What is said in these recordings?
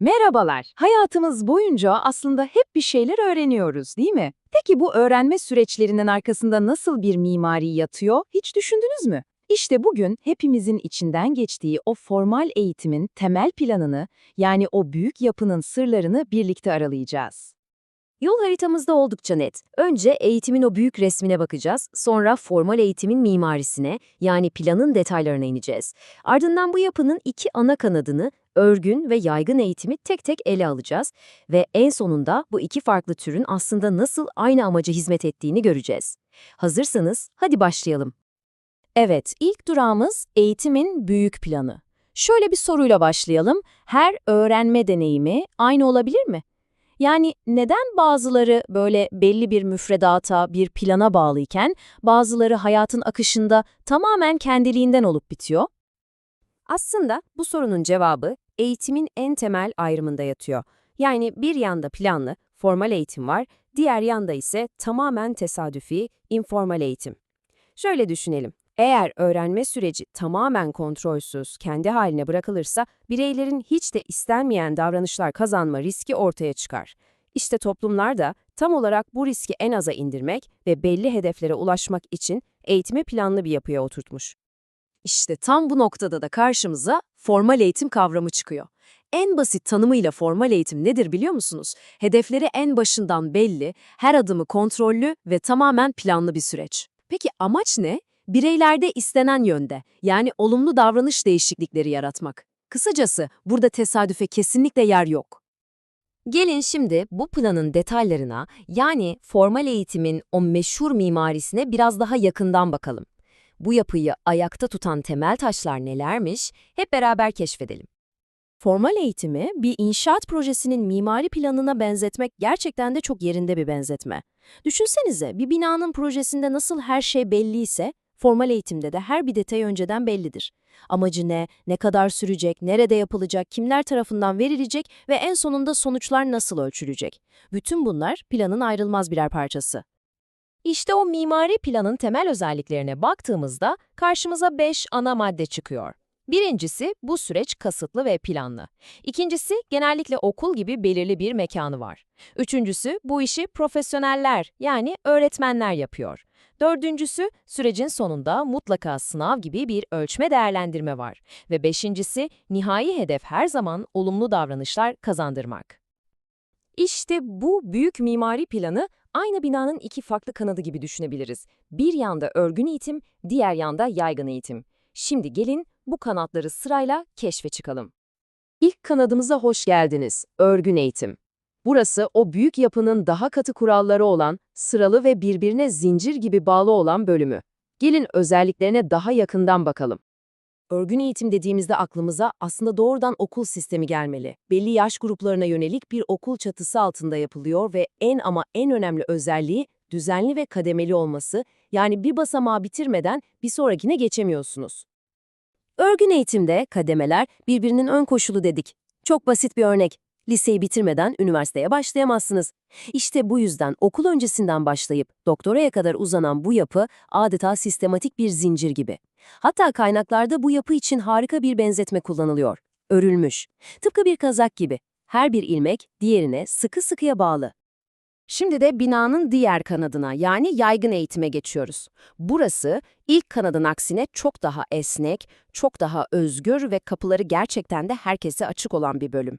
Merhabalar. Hayatımız boyunca aslında hep bir şeyler öğreniyoruz, değil mi? Peki bu öğrenme süreçlerinin arkasında nasıl bir mimari yatıyor, hiç düşündünüz mü? İşte bugün hepimizin içinden geçtiği o formal eğitimin temel planını, yani o büyük yapının sırlarını birlikte aralayacağız. Yol haritamızda oldukça net. Önce eğitimin o büyük resmine bakacağız, sonra formal eğitimin mimarisine, yani planın detaylarına ineceğiz. Ardından bu yapının iki ana kanadını, örgün ve yaygın eğitimi tek tek ele alacağız ve en sonunda bu iki farklı türün aslında nasıl aynı amaca hizmet ettiğini göreceğiz. Hazırsanız hadi başlayalım. Evet, ilk durağımız eğitimin büyük planı. Şöyle bir soruyla başlayalım. Her öğrenme deneyimi aynı olabilir mi? Yani neden bazıları böyle belli bir müfredata, bir plana bağlıyken bazıları hayatın akışında tamamen kendiliğinden olup bitiyor? Aslında bu sorunun cevabı eğitimin en temel ayrımında yatıyor. Yani bir yanda planlı, formal eğitim var, diğer yanda ise tamamen tesadüfi, informal eğitim. Şöyle düşünelim. Eğer öğrenme süreci tamamen kontrolsüz, kendi haline bırakılırsa, bireylerin hiç de istenmeyen davranışlar kazanma riski ortaya çıkar. İşte toplumlar da tam olarak bu riski en aza indirmek ve belli hedeflere ulaşmak için eğitimi planlı bir yapıya oturtmuş. İşte tam bu noktada da karşımıza formal eğitim kavramı çıkıyor. En basit tanımıyla formal eğitim nedir biliyor musunuz? Hedefleri en başından belli, her adımı kontrollü ve tamamen planlı bir süreç. Peki amaç ne? Bireylerde istenen yönde, yani olumlu davranış değişiklikleri yaratmak. Kısacası burada tesadüfe kesinlikle yer yok. Gelin şimdi bu planın detaylarına, yani formal eğitimin o meşhur mimarisine biraz daha yakından bakalım. Bu yapıyı ayakta tutan temel taşlar nelermiş, hep beraber keşfedelim. Formal eğitimi bir inşaat projesinin mimari planına benzetmek gerçekten de çok yerinde bir benzetme. Düşünsenize bir binanın projesinde nasıl her şey belliyse, formal eğitimde de her bir detay önceden bellidir. Amacı ne, ne kadar sürecek, nerede yapılacak, kimler tarafından verilecek ve en sonunda sonuçlar nasıl ölçülecek. Bütün bunlar planın ayrılmaz birer parçası. İşte o mimari planın temel özelliklerine baktığımızda karşımıza 5 ana madde çıkıyor. Birincisi bu süreç kasıtlı ve planlı. İkincisi genellikle okul gibi belirli bir mekanı var. Üçüncüsü bu işi profesyoneller yani öğretmenler yapıyor. Dördüncüsü sürecin sonunda mutlaka sınav gibi bir ölçme değerlendirme var. Ve beşincisi nihai hedef her zaman olumlu davranışlar kazandırmak. İşte bu büyük mimari planı aynı binanın iki farklı kanadı gibi düşünebiliriz. Bir yanda örgün eğitim, diğer yanda yaygın eğitim. Şimdi gelin bu kanatları sırayla keşfe çıkalım. İlk kanadımıza hoş geldiniz, örgün eğitim. Burası o büyük yapının daha katı kuralları olan, sıralı ve birbirine zincir gibi bağlı olan bölümü. Gelin özelliklerine daha yakından bakalım. Örgün eğitim dediğimizde aklımıza aslında doğrudan okul sistemi gelmeli. Belli yaş gruplarına yönelik bir okul çatısı altında yapılıyor ve en ama en önemli özelliği düzenli ve kademeli olması, yani bir basamağı bitirmeden bir sonrakine geçemiyorsunuz. Örgün eğitimde kademeler birbirinin ön koşulu dedik. Çok basit bir örnek. Liseyi bitirmeden üniversiteye başlayamazsınız. İşte bu yüzden okul öncesinden başlayıp doktoraya kadar uzanan bu yapı adeta sistematik bir zincir gibi. Hatta kaynaklarda bu yapı için harika bir benzetme kullanılıyor. Örülmüş. Tıpkı bir kazak gibi. Her bir ilmek diğerine sıkı sıkıya bağlı. Şimdi de binanın diğer kanadına yani yaygın eğitime geçiyoruz. Burası ilk kanadın aksine çok daha esnek, çok daha özgür ve kapıları gerçekten de herkese açık olan bir bölüm.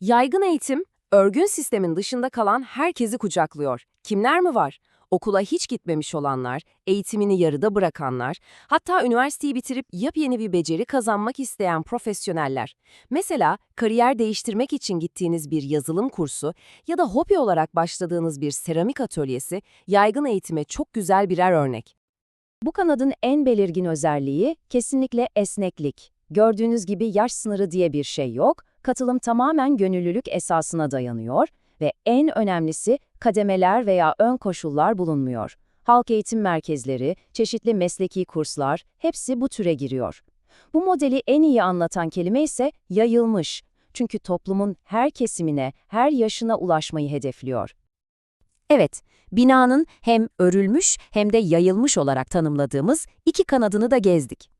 Yaygın eğitim, örgün sistemin dışında kalan herkesi kucaklıyor. Kimler mi var? Okula hiç gitmemiş olanlar, eğitimini yarıda bırakanlar, hatta üniversiteyi bitirip yepyeni bir beceri kazanmak isteyen profesyoneller. Mesela kariyer değiştirmek için gittiğiniz bir yazılım kursu ya da hobi olarak başladığınız bir seramik atölyesi yaygın eğitime çok güzel birer örnek. Bu kanadın en belirgin özelliği kesinlikle esneklik. Gördüğünüz gibi yaş sınırı diye bir şey yok, katılım tamamen gönüllülük esasına dayanıyor ve en önemlisi kademeler veya ön koşullar bulunmuyor. Halk eğitim merkezleri, çeşitli mesleki kurslar hepsi bu türe giriyor. Bu modeli en iyi anlatan kelime ise yayılmış. Çünkü toplumun her kesimine, her yaşına ulaşmayı hedefliyor. Evet, binanın hem örülmüş hem de yayılmış olarak tanımladığımız iki kanadını da gezdik.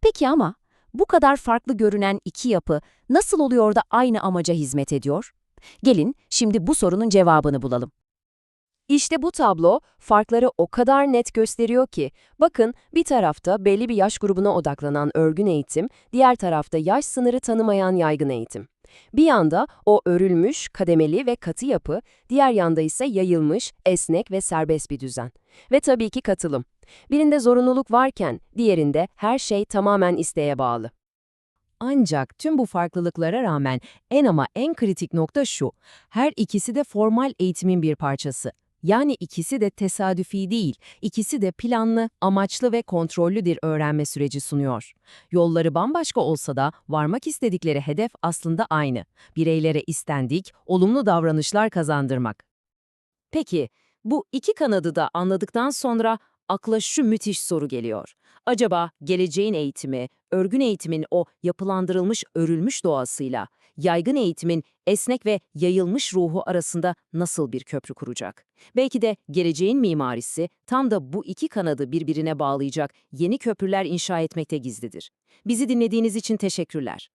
Peki ama Bu kadar farklı görünen iki yapı nasıl oluyor da aynı amaca hizmet ediyor? Gelin şimdi bu sorunun cevabını bulalım. İşte bu tablo farkları o kadar net gösteriyor ki, bakın bir tarafta belli bir yaş grubuna odaklanan örgün eğitim, diğer tarafta yaş sınırı tanımayan yaygın eğitim. Bir yanda o örülmüş, kademeli ve katı yapı, diğer yanda ise yayılmış, esnek ve serbest bir düzen. Ve tabii ki katılım. Birinde zorunluluk varken, diğerinde her şey tamamen isteğe bağlı. Ancak tüm bu farklılıklara rağmen en ama en kritik nokta şu. Her ikisi de formal eğitimin bir parçası. Yani ikisi de tesadüfi değil, ikisi de planlı, amaçlı ve kontrollü bir öğrenme süreci sunuyor. Yolları bambaşka olsa da varmak istedikleri hedef aslında aynı. Bireylere istendik, olumlu davranışlar kazandırmak. Peki, bu iki kanadı da anladıktan sonra akla şu müthiş soru geliyor. Acaba geleceğin eğitimi, örgün eğitimin o yapılandırılmış, örülmüş doğasıyla, yaygın eğitimin esnek ve yayılmış ruhu arasında nasıl bir köprü kuracak? Belki de geleceğin mimarisi tam da bu iki kanadı birbirine bağlayacak yeni köprüler inşa etmekte gizlidir. Bizi dinlediğiniz için teşekkürler.